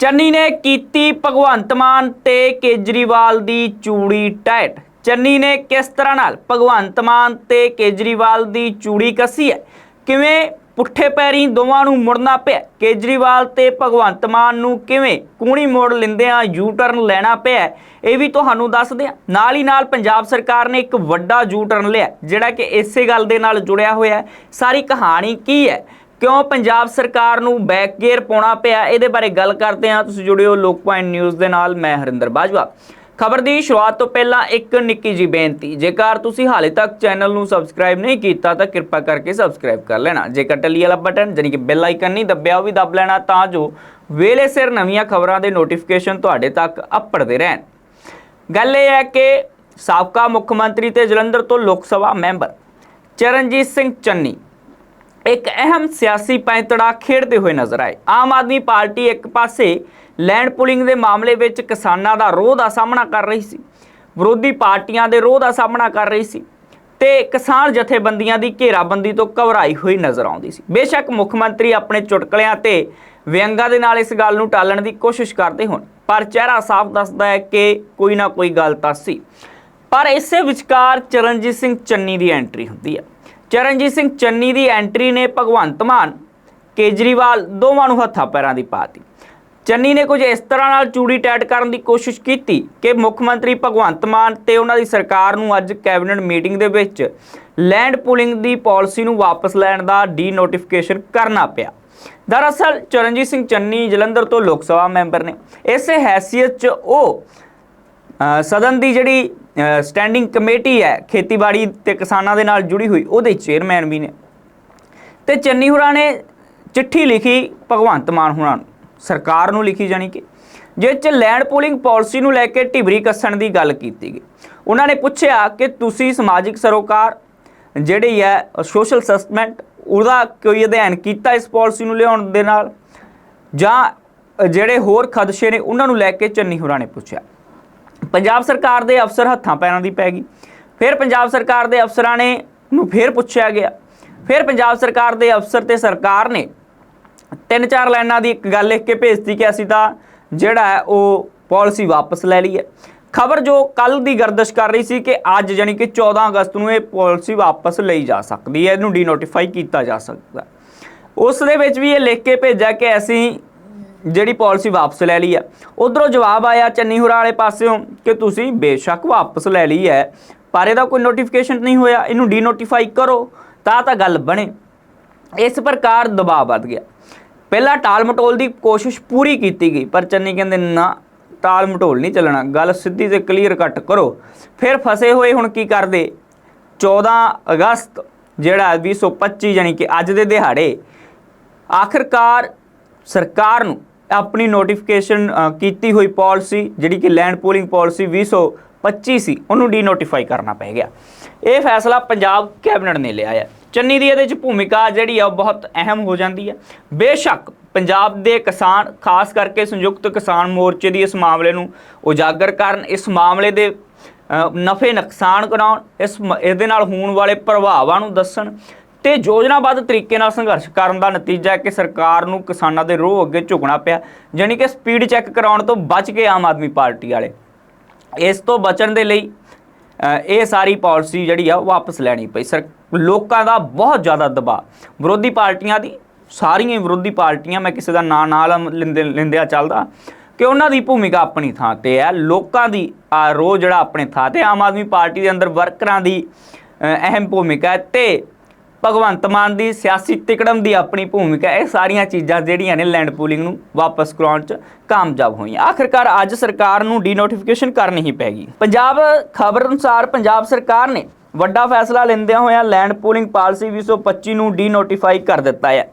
ਚੰਨੀ ਨੇ ਕੀਤੀ ਭਗਵੰਤ ਮਾਨ ਤੇ ਕੇਜਰੀਵਾਲ ਦੀ ਚੂੜੀ ਟਾਈਟ ਚੰਨੀ ਨੇ ਕਿਸ ਤਰ੍ਹਾਂ ਨਾਲ ਭਗਵੰਤ ਮਾਨ ਤੇ ਕੇਜਰੀਵਾਲ ਦੀ ਚੂੜੀ ਕੱਸੀ ਹੈ? ਕਿਵੇਂ ਪੁੱਠੇ ਪੈਰੀ ਦੋਵਾਂ ਨੂੰ ਮੁੜਨਾ ਪਿਆ? ਕੇਜਰੀਵਾਲ ਤੇ ਭਗਵੰਤ ਮਾਨ ਨੂੰ ਕਿਵੇਂ ਕੂਣੀ ਮੋੜ ਲੈਂਦਿਆਂ ਯੂ ਟਰਨ ਲੈਣਾ ਪਿਆ ਇਹ ਵੀ ਤੁਹਾਨੂੰ ਦੱਸਦੇ ਹਾਂ ਨਾਲ ਹੀ ਨਾਲ ਪੰਜਾਬ ਸਰਕਾਰ ਨੇ ਇੱਕ ਵੱਡਾ ਯੂ ਟਰਨ ਲਿਆ, ਜਿਹੜਾ ਕਿ ਇਸੇ ਗੱਲ ਦੇ ਨਾਲ ਜੁੜਿਆ ਹੋਇਆ ਸਾਰੀ ਕਹਾਣੀ ਕੀ ਹੈ? ਕਿਉਂ ਪੰਜਾਬ ਸਰਕਾਰ ਨੂੰ ਬੈਕ ਗੇਅਰ ਪਾਉਣਾ ਪਿਆ? ਇਹਦੇ ਬਾਰੇ ਗੱਲ ਕਰਦੇ ਹਾਂ। ਤੁਸੀਂ ਜੁੜਿਓ ਲੋਕ ਪੁਆਇੰਟ ਨਿਊਜ਼ ਦੇ ਨਾਲ। ਮੈਂ ਹਰਿੰਦਰ ਬਾਜਵਾ। ਖਬਰ ਦੀ ਸ਼ੁਰੂਆਤ ਤੋਂ ਪਹਿਲਾਂ ਇੱਕ ਨਿੱਕੀ ਜੀ ਬੇਨਤੀ। ਜੇਕਰ ਤੁਸੀਂ ਹਾਲੇ ਤੱਕ ਚੈਨਲ ਨੂੰ ਸਬਸਕ੍ਰਾਈਬ ਨਹੀਂ ਕੀਤਾ, ਤਾਂ ਕਿਰਪਾ ਕਰਕੇ ਸਬਸਕ੍ਰਾਈਬ ਕਰ ਲੈਣਾ। ਜੇਕਰ ਟੱਲੀ ਵਾਲਾ ਬਟਨ ਜਾਨੀ ਕਿ ਬੈਲ ਆਈਕਨ ਨਹੀਂ ਦੱਬਿਆ, ਉਹ ਵੀ ਦੱਬ ਲੈਣਾ, ਤਾਂ ਜੋ ਵੇਲੇ ਸਿਰ ਨਵੀਆਂ ਖਬਰਾਂ ਦੇ ਨੋਟੀਫਿਕੇਸ਼ਨ ਤੁਹਾਡੇ ਤੱਕ ਅੱਪੜਦੇ ਰਹਿਣ। ਗੱਲ ਇਹ ਹੈ ਕਿ ਸਾਬਕਾ ਮੁੱਖ ਮੰਤਰੀ ਤੇ ਜਲੰਧਰ ਤੋਂ ਲੋਕ ਸਭਾ ਮੈਂਬਰ ਚਰਨਜੀਤ ਸਿੰਘ ਚੰਨੀ ਇੱਕ ਅਹਿਮ ਸਿਆਸੀ ਪੈਂਤੜਾ ਖੇਡਦੇ ਹੋਏ ਨਜ਼ਰ ਆਏ। ਆਮ ਆਦਮੀ ਪਾਰਟੀ ਇੱਕ ਪਾਸੇ ਲੈਂਡ ਪੁਲਿੰਗ ਦੇ ਮਾਮਲੇ ਵਿੱਚ ਕਿਸਾਨਾਂ ਦਾ ਰੋਹ ਦਾ ਸਾਹਮਣਾ ਕਰ ਰਹੀ ਸੀ, ਵਿਰੋਧੀ ਪਾਰਟੀਆਂ ਦੇ ਰੋਹ ਦਾ ਸਾਹਮਣਾ ਕਰ ਰਹੀ ਸੀ ਤੇ ਕਿਸਾਨ ਜਥੇਬੰਦੀਆਂ ਦੀ ਘੇਰਾਬੰਦੀ ਤੋਂ ਘਬਰਾਈ ਹੋਈ ਨਜ਼ਰ ਆਉਂਦੀ ਸੀ। ਬੇਸ਼ੱਕ ਮੁੱਖ ਮੰਤਰੀ ਆਪਣੇ ਚੁਟਕਲਿਆਂ ਤੇ ਵਿਅੰਗਾਂ ਦੇ ਨਾਲ ਇਸ ਗੱਲ ਨੂੰ ਟਾਲਣ ਦੀ ਕੋਸ਼ਿਸ਼ ਕਰਦੇ ਹੋਣ, ਪਰ ਚਿਹਰਾ ਸਾਫ਼ ਦੱਸਦਾ ਹੈ ਕਿ ਕੋਈ ਨਾ ਕੋਈ ਗੱਲ ਤਾਂ ਸੀ। ਪਰ ਇਸੇ ਵਿਚਕਾਰ ਚਰਨਜੀਤ ਸਿੰਘ ਚੰਨੀ ਦੀ ਐਂਟਰੀ ਹੁੰਦੀ ਹੈ। ਚਰਨਜੀਤ ਸਿੰਘ ਚੰਨੀ ਦੀ ਐਂਟਰੀ ਨੇ ਭਗਵੰਤ ਮਾਨ, ਕੇਜਰੀਵਾਲ ਦੋਵਾਂ ਨੂੰ ਹੱਥਾਂ ਪੈਰਾਂ ਦੀ ਪਾਤੀ। ਚੰਨੀ ਨੇ ਕੁਝ ਇਸ ਤਰ੍ਹਾਂ ਨਾਲ ਚੂੜੀ ਟੈਟ ਕਰਨ ਦੀ ਕੋਸ਼ਿਸ਼ ਕੀਤੀ ਕਿ ਮੁੱਖ ਮੰਤਰੀ ਭਗਵੰਤ ਮਾਨ ਤੇ ਉਹਨਾਂ ਦੀ ਸਰਕਾਰ ਨੂੰ ਅੱਜ ਕੈਬਨਿਟ ਮੀਟਿੰਗ ਦੇ ਵਿੱਚ ਲੈਂਡ ਪੂਲਿੰਗ ਦੀ ਪਾਲਿਸੀ ਨੂੰ ਵਾਪਸ ਲੈਣ ਦਾ ਡੀ ਨੋਟੀਫਿਕੇਸ਼ਨ ਕਰਨਾ ਪਿਆ। ਦਰਅਸਲ, ਚਰਨਜੀਤ ਸਿੰਘ ਚੰਨੀ ਜਲੰਧਰ ਤੋਂ ਲੋਕ ਸਭਾ ਮੈਂਬਰ ਨੇ। ਇਸੇ ਹੈਸੀਅਤ 'ਚ ਉਹ ਸਦਨ ਦੀ ਜਿਹੜੀ ਸਟੈਂਡਿੰਗ ਕਮੇਟੀ ਹੈ, ਖੇਤੀਬਾੜੀ ਤੇ ਕਿਸਾਨਾਂ ਦੇ ਨਾਲ ਜੁੜੀ ਹੋਈ, ਉਹਦੇ ਚੇਅਰਮੈਨ ਵੀ ਨੇ। ਤੇ ਚੰਨੀ ਹੁਰਾਂ ਨੇ ਚਿੱਠੀ ਲਿਖੀ ਭਗਵੰਤ ਮਾਨ ਹੁਰਾਂ ਨੂੰ, ਸਰਕਾਰ ਨੂੰ ਲਿਖੀ ਜਾਣੀ ਕਿ ਜਿਸ ਚ ਲੈਂਡ ਪੂਲਿੰਗ ਪਾਲਿਸੀ ਨੂੰ ਲੈ ਕੇ ਢਿਬਰੀ ਕੱਸਣ ਦੀ ਗੱਲ ਕੀਤੀ ਗਈ। ਉਹਨਾਂ ਨੇ ਪੁੱਛਿਆ ਕਿ ਤੁਸੀਂ ਸਮਾਜਿਕ ਸਰੋਕਾਰ, ਜਿਹੜੀ ਹੈ ਸੋਸ਼ਲ ਸਸਟਮੈਂਟ ਉਹਦਾ ਕੋਈ ਅਧਿਐਨ ਕੀਤਾ ਇਸ ਪਾਲਿਸੀ ਨੂੰ ਲਿਆਉਣ ਦੇ ਨਾਲ? ਜਾਂ ਜਿਹੜੇ ਹੋਰ ਖਦਸ਼ੇ ਨੇ, ਉਹਨਾਂ ਨੂੰ ਲੈ ਕੇ ਚੰਨੀ ਹੋਰਾਂ ਨੇ ਪੁੱਛਿਆ। ਪੰਜਾਬ ਸਰਕਾਰ ਦੇ ਅਫਸਰ ਹੱਥਾਂ ਪੈਰਾਂ ਦੀ ਪੈ ਗਈ। ਫਿਰ ਪੰਜਾਬ ਸਰਕਾਰ ਦੇ ਅਫਸਰਾਂ ਨੇ ਨੂੰ ਫਿਰ ਪੁੱਛਿਆ ਗਿਆ। ਫਿਰ ਪੰਜਾਬ ਸਰਕਾਰ ਦੇ ਅਫਸਰ ਤੇ ਸਰਕਾਰ ਨੇ ਤਿੰਨ ਚਾਰ ਲਾਈਨਾਂ ਦੀ ਇੱਕ ਗੱਲ ਲਿਖ ਕੇ ਭੇਜਤੀ ਕਿ ਅਸੀਂ ਤਾਂ ਜਿਹੜਾ ਹੈ ਉਹ ਪਾਲਿਸੀ ਵਾਪਸ ਲੈ ਲਈ ਹੈ ਖਬਰ ਜੋ ਕੱਲ ਦੀ ਗਰਦਸ਼ ਕਰ ਰਹੀ ਸੀ ਕਿ ਅੱਜ ਯਾਨੀ ਕਿ 14 ਅਗਸਤ ਨੂੰ ਇਹ ਪਾਲਿਸੀ ਵਾਪਸ ਲਈ ਜਾ ਸਕਦੀ ਹੈ, ਇਹਨੂੰ ਡੀਨੋਟੀਫਾਈ ਕੀਤਾ ਜਾ ਸਕਦਾ। ਉਸ ਦੇ ਵਿੱਚ ਵੀ ਇਹ ਲਿਖ ਕੇ ਭੇਜਿਆ ਕਿ ਅਸੀਂ ਜਿਹੜੀ ਪਾਲਿਸੀ ਵਾਪਸ ਲੈ ਲਈ ਹੈ ਉਧਰੋਂ ਜਵਾਬ ਆਇਆ ਚੰਨੀ ਹੁਰਾ ਵਾਲੇ ਪਾਸਿਓਂ ਕਿ ਤੁਸੀਂ ਬੇਸ਼ੱਕ ਵਾਪਸ ਲੈ ਲਈ ਹੈ, ਪਰ ਇਹਦਾ ਕੋਈ ਨੋਟੀਫਿਕੇਸ਼ਨ ਨਹੀਂ ਹੋਇਆ। ਇਹਨੂੰ ਡੀਨੋਟੀਫਾਈ ਕਰੋ, ਤਾਂ ਤਾਂ ਗੱਲ ਬਣੇ। ਇਸ ਪ੍ਰਕਾਰ ਦਬਾਅ ਵੱਧ ਗਿਆ। ਪਹਿਲਾਂ ਟਾਲ ਮਟੋਲ ਦੀ ਕੋਸ਼ਿਸ਼ ਪੂਰੀ ਕੀਤੀ ਗਈ, ਪਰ ਚੰਨੀ ਕਹਿੰਦੇ, ਨਾ, ਟਾਲ ਮਟੋਲ ਨਹੀਂ ਚੱਲਣਾ। ਗੱਲ ਸਿੱਧੀ ਤੇ ਕਲੀਅਰ ਕੱਟ ਕਰੋ। ਫਿਰ ਫਸੇ ਹੋਏ ਹੁਣ ਕੀ ਕਰਦੇ? 14 ਅਗਸਤ, ਜਿਹੜਾ 2025 ਯਾਨੀ ਕਿ ਅੱਜ ਦੇ ਦਿਹਾੜੇ, ਆਖਰਕਾਰ ਸਰਕਾਰ ਨੂੰ ਆਪਣੀ ਨੋਟੀਫਿਕੇਸ਼ਨ ਕੀਤੀ ਹੋਈ ਪਾਲਿਸੀ ਜਿਹੜੀ ਕਿ ਲੈਂਡ ਪੂਲਿੰਗ ਪਾਲਿਸੀ 2025 ਸੀ ਉਹਨੂੰ ਡੀਨੋਟੀਫਾਈ ਕਰਨਾ ਪੈ ਗਿਆ। ਇਹ ਫੈਸਲਾ ਪੰਜਾਬ ਕੈਬਨਿਟ ਨੇ ਲਿਆ ਹੈ। ਚੰਨੀ ਦੀ ਇਹਦੇ ਵਿੱਚ ਭੂਮਿਕਾ ਜਿਹੜੀ ਆ, ਉਹ ਬਹੁਤ ਅਹਿਮ ਹੋ ਜਾਂਦੀ ਹੈ। ਬੇਸ਼ੱਕ ਪੰਜਾਬ ਦੇ ਕਿਸਾਨ, ਖਾਸ ਕਰਕੇ ਸੰਯੁਕਤ ਕਿਸਾਨ ਮੋਰਚੇ ਦੀ ਇਸ ਮਾਮਲੇ ਨੂੰ ਉਜਾਗਰ ਕਰਨ, ਇਸ ਮਾਮਲੇ ਦੇ ਨਫੇ ਨੁਕਸਾਨ ਕਰਾਉਣ, ਇਸ ਮ- ਇਹਦੇ ਨਾਲ ਹੋਣ ਵਾਲੇ ਪ੍ਰਭਾਵਾਂ ਨੂੰ ਦੱਸਣ ਤੇ ਯੋਜਨਾਬੱਧ ਤਰੀਕੇ ਨਾਲ ਸੰਘਰਸ਼ ਕਰਨ ਦਾ ਨਤੀਜਾ ਹੈ ਕਿ ਸਰਕਾਰ ਨੂੰ ਕਿਸਾਨਾਂ ਦੇ ਰੋਹ ਅੱਗੇ ਝੁਕਣਾ ਪਿਆ ਯਾਨੀ ਕਿ ਸਪੀਡ ਚੈੱਕ ਕਰਾਉਣ ਤੋਂ ਬਚ ਗਏ ਆਮ ਆਦਮੀ ਪਾਰਟੀ ਵਾਲੇ। ਇਸ ਤੋਂ ਬਚਣ ਦੇ ਲਈ ਇਹ ਸਾਰੀ ਪਾਲਿਸੀ ਜਿਹੜੀ ਆ, ਉਹ ਵਾਪਸ ਲੈਣੀ ਪਈ। ਸਰ, ਲੋਕਾਂ ਦਾ ਬਹੁਤ ਜ਼ਿਆਦਾ ਦਬਾਅ। ਵਿਰੋਧੀ ਪਾਰਟੀਆਂ ਦੀ, ਸਾਰੀਆਂ ਵਿਰੋਧੀ ਪਾਰਟੀਆਂ, ਮੈਂ ਕਿਸੇ ਦਾ ਨਾਂ ਨਾਲ ਲੈਂਦੇ, ਲੈਂਦਿਆ ਚੱਲਦਾ, ਕਿ ਉਹਨਾਂ ਦੀ ਭੂਮਿਕਾ ਆਪਣੀ ਥਾਂ ਤੇ ਹੈ। ਲੋਕਾਂ ਦੀ, ਆ, ਰੋਹ ਜਿਹੜਾ ਆਪਣੇ ਥਾਂ ਤੇ, ਆਮ ਆਦਮੀ ਪਾਰਟੀ ਦੇ ਅੰਦਰ ਵਰਕਰਾਂ ਦੀ ਅਹਿਮ ਭੂਮਿਕਾ ਹੈ। ਤੇ ਭਗਵੰਤ ਮਾਨ ਦੀ ਸਿਆਸੀ ਤਿਕੜਮ ਦੀ ਆਪਣੀ ਭੂਮਿਕਾ, ਇਹ ਸਾਰੀਆਂ ਚੀਜ਼ਾਂ ਜਿਹੜੀਆਂ ਨੇ ਲੈਂਡ ਪੂਲਿੰਗ ਨੂੰ ਵਾਪਸ ਕਰਾਉਣ 'ਚ ਕਾਮਯਾਬ ਹੋਈਆਂ। ਆਖਰਕਾਰ ਅੱਜ ਸਰਕਾਰ ਨੂੰ ਡੀਨੋਟੀਫਿਕੇਸ਼ਨ ਕਰਨੀ ਹੀ ਪੈਗੀ ਪੰਜਾਬ ਖਬਰ ਅਨੁਸਾਰ ਪੰਜਾਬ ਸਰਕਾਰ ਨੇ ਵੱਡਾ ਫੈਸਲਾ ਲੈਂਦਿਆਂ ਹੋਇਆਂ ਲੈਂਡ ਪੂਲਿੰਗ ਪਾਲਿਸੀ 2025 ਨੂੰ ਡੀਨੋਟੀਫਾਈ ਕਰ ਦਿੱਤਾ ਹੈ।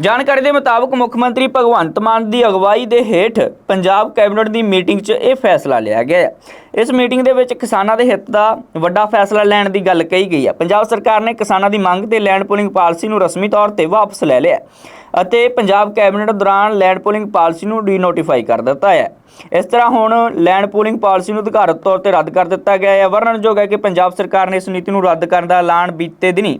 ਜਾਣਕਾਰੀ ਦੇ ਮੁਤਾਬਕ ਮੁੱਖ ਮੰਤਰੀ ਭਗਵੰਤ ਮਾਨ ਦੀ ਅਗਵਾਈ ਦੇ ਹੇਠ ਪੰਜਾਬ ਕੈਬਨਿਟ ਦੀ ਮੀਟਿੰਗ 'ਚ ਇਹ ਫੈਸਲਾ ਲਿਆ ਗਿਆ ਹੈ। ਇਸ ਮੀਟਿੰਗ ਦੇ ਵਿੱਚ ਕਿਸਾਨਾਂ ਦੇ ਹਿੱਤ ਦਾ ਵੱਡਾ ਫੈਸਲਾ ਲੈਣ ਦੀ ਗੱਲ ਕਹੀ ਗਈ ਹੈ। ਪੰਜਾਬ ਸਰਕਾਰ ਨੇ ਕਿਸਾਨਾਂ ਦੀ ਮੰਗ ਤੇ ਲੈਂਡ ਪੂਲਿੰਗ ਪਾਲਿਸੀ ਨੂੰ ਰਸਮੀ ਤੌਰ ਤੇ ਵਾਪਸ ਲੈ ਲਿਆ ਅਤੇ ਪੰਜਾਬ ਕੈਬਨਿਟ ਦੌਰਾਨ ਲੈਂਡ ਪੂਲਿੰਗ ਪਾਲਿਸੀ ਨੂੰ ਡੀਨੋਟੀਫਾਈ ਕਰ ਦਿੱਤਾ ਹੈ। ਇਸ ਤਰ੍ਹਾਂ ਹੁਣ ਲੈਂਡ ਪੂਲਿੰਗ ਪਾਲਿਸੀ ਨੂੰ ਅਧਿਕਾਰਤ ਤੌਰ ਤੇ ਰੱਦ ਕਰ ਦਿੱਤਾ ਗਿਆ ਹੈ। ਵਰਣਨਯੋਗ ਹੈ ਕਿ ਪੰਜਾਬ ਸਰਕਾਰ ਨੇ ਇਸ ਨੀਤੀ ਨੂੰ ਰੱਦ ਕਰਨ ਦਾ ਐਲਾਨ ਬੀਤੇ ਦਿਨੀ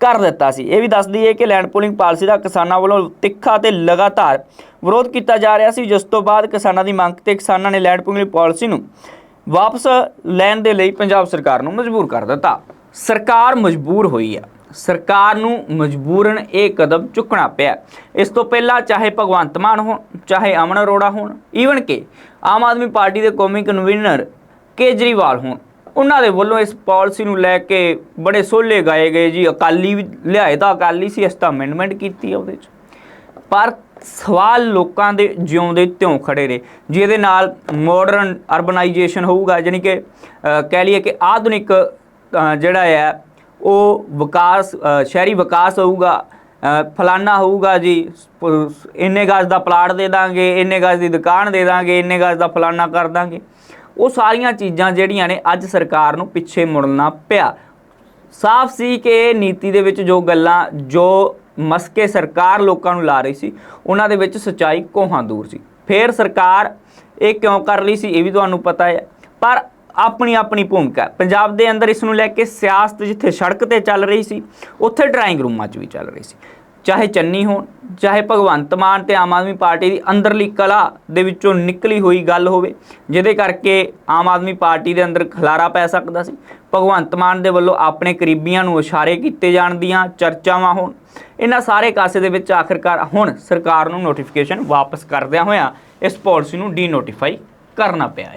ਕਰ ਦਿੱਤਾ ਸੀ। ਇਹ ਵੀ ਦੱਸ ਦਈਏ ਕਿ ਲੈਂਡ ਪੂਲਿੰਗ ਪਾਲਿਸੀ ਦਾ ਕਿਸਾਨਾਂ ਵੱਲੋਂ ਤਿੱਖਾ ਤੇ ਲਗਾਤਾਰ ਵਿਰੋਧ ਕੀਤਾ ਜਾ ਰਿਹਾ ਸੀ, ਜਿਸ ਤੋਂ ਬਾਅਦ ਕਿਸਾਨਾਂ ਦੀ ਮੰਗ ਤੇ ਕਿਸਾਨਾਂ ਨੇ ਲੈਂਡ ਪੂਲਿੰਗ ਪਾਲਿਸੀ ਨੂੰ ਵਾਪਸ ਲੈਣ ਦੇ ਲਈ ਪੰਜਾਬ ਸਰਕਾਰ ਨੂੰ ਮਜਬੂਰ ਕਰ ਦਿੱਤਾ। ਸਰਕਾਰ ਮਜਬੂਰ ਹੋਈ ਹੈ ਸਰਕਾਰ ਨੂੰ ਮਜਬੂਰਨ ਇਹ ਕਦਮ ਚੁੱਕਣਾ ਪਿਆ। ਇਸ ਤੋਂ ਪਹਿਲਾਂ ਚਾਹੇ ਭਗਵੰਤ ਮਾਨ ਹੋਣ, ਚਾਹੇ ਅਮਨ ਅਰੋੜਾ ਹੋਣ ਈਵਨ ਕਿ ਆਮ ਆਦਮੀ ਪਾਰਟੀ ਦੇ ਕੌਮੀ ਕਨਵੀਨਰ ਕੇਜਰੀਵਾਲ ਹੋਣ ਉਹਨਾਂ ਦੇ ਵੱਲੋਂ ਇਸ ਪਾਲਿਸੀ ਨੂੰ ਲੈ ਕੇ ਬੜੇ ਸੋਲੇ ਗਾਏ ਗਏ ਜੀ। ਅਕਾਲੀ ਵੀ ਲਿਆਏ ਤਾਂ ਅਕਾਲੀ ਸੀ ਇਸ ਤਾਂ ਅਮੈਂਡਮੈਂਟ ਕੀਤੀ ਆ ਉਹਦੇ 'ਚ। ਪਰ ਸਵਾਲ ਲੋਕਾਂ ਦੇ ਜਿਉਂਦੇ ਤਿਉਂ ਖੜੇ ਰਹੇ ਜਿਹਦੇ ਨਾਲ ਮਾਡਰਨ ਅਰਬਨਾਈਜੇਸ਼ਨ ਹੋਊਗਾ, ਜਾਣੀ ਕਿ ਕਹਿ ਲਈਏ ਕਿ ਆਧੁਨਿਕ ਜਿਹੜਾ ਹੈ ਉਹ ਵਿਕਾਸ ਸ਼ਹਿਰੀ ਵਿਕਾਸ ਹੋਊਗਾ ਫਲਾਨਾ ਹੋਊਗਾ ਜੀ। ਇੰਨੇ ਗਜ਼ ਦਾ ਪਲਾਟ ਦੇ ਦਾਂਗੇ, ਇੰਨੇ ਗਜ਼ ਦੀ ਦੁਕਾਨ ਦੇ ਦਾਂਗੇ, ਇੰਨੇ ਗਜ਼ ਦਾ ਫਲਾਨਾ ਕਰ ਦਾਂਗੇ। ਉਹ ਸਾਰੀਆਂ ਚੀਜ਼ਾਂ ਜਿਹੜੀਆਂ ਨੇ ਅੱਜ ਸਰਕਾਰ ਨੂੰ ਪਿੱਛੇ ਮੁੜਨਾ ਪਿਆ। ਸਾਫ਼ ਸੀ ਕਿ ਇਹ ਨੀਤੀ ਦੇ ਵਿੱਚ ਜੋ ਗੱਲਾਂ ਜੋ ਮਸਕੇ ਸਰਕਾਰ ਲੋਕਾਂ ਨੂੰ ਲਾ ਰਹੀ ਸੀ, ਉਹਨਾਂ ਦੇ ਵਿੱਚ ਸਚਾਈ ਕੋਹਾਂ ਦੂਰ ਸੀ। ਫਿਰ ਸਰਕਾਰ ਇਹ ਕਿਉਂ ਕਰ ਲਈ ਸੀ, ਇਹ ਵੀ ਤੁਹਾਨੂੰ ਪਤਾ ਹੈ। ਪਰ ਆਪਣੀ ਆਪਣੀ ਭੂਮਿਕਾ, ਪੰਜਾਬ ਦੇ ਅੰਦਰ ਇਸ ਨੂੰ ਲੈ ਕੇ ਸਿਆਸਤ ਜਿੱਥੇ ਸੜਕ ਤੇ ਚੱਲ ਰਹੀ ਸੀ, ਉੱਥੇ ਡਰਾਇੰਗ ਰੂਮਾਂ 'ਚ ਵੀ ਚੱਲ ਰਹੀ ਸੀ। ਚਾਹੇ ਚੰਨੀ ਹੋਣ, ਚਾਹੇ ਭਗਵੰਤ ਮਾਨ ਤੇ ਆਮ ਆਦਮੀ ਪਾਰਟੀ ਦੀ ਅੰਦਰਲੀ ਕਲਾ ਦੇ ਵਿੱਚੋਂ ਨਿਕਲੀ ਹੋਈ ਗੱਲ ਹੋਵੇ, ਜਿਹਦੇ ਕਰਕੇ ਆਮ ਆਦਮੀ ਪਾਰਟੀ ਦੇ ਅੰਦਰ ਖਲਾਰਾ ਪੈ ਸਕਦਾ ਸੀ। ਭਗਵੰਤ ਮਾਨ ਦੇ ਵੱਲੋਂ ਆਪਣੇ ਕਰੀਬੀਆਂ ਨੂੰ ਇਸ਼ਾਰੇ ਕੀਤੇ ਜਾਣ ਦੀਆਂ ਚਰਚਾਵਾਂ ਹੋਣ, ਇਹਨਾਂ ਸਾਰੇ ਕਾਸੇ ਦੇ ਵਿੱਚ ਆਖਿਰਕਾਰ ਹੁਣ ਸਰਕਾਰ ਨੂੰ ਨੋਟੀਫਿਕੇਸ਼ਨ ਵਾਪਸ ਕਰਦਿਆਂ ਹੋਇਆਂ ਇਸ ਪਾਲਿਸੀ ਨੂੰ ਡੀਨੋਟੀਫਾਈ ਕਰਨਾ ਪਿਆ ਹੈ।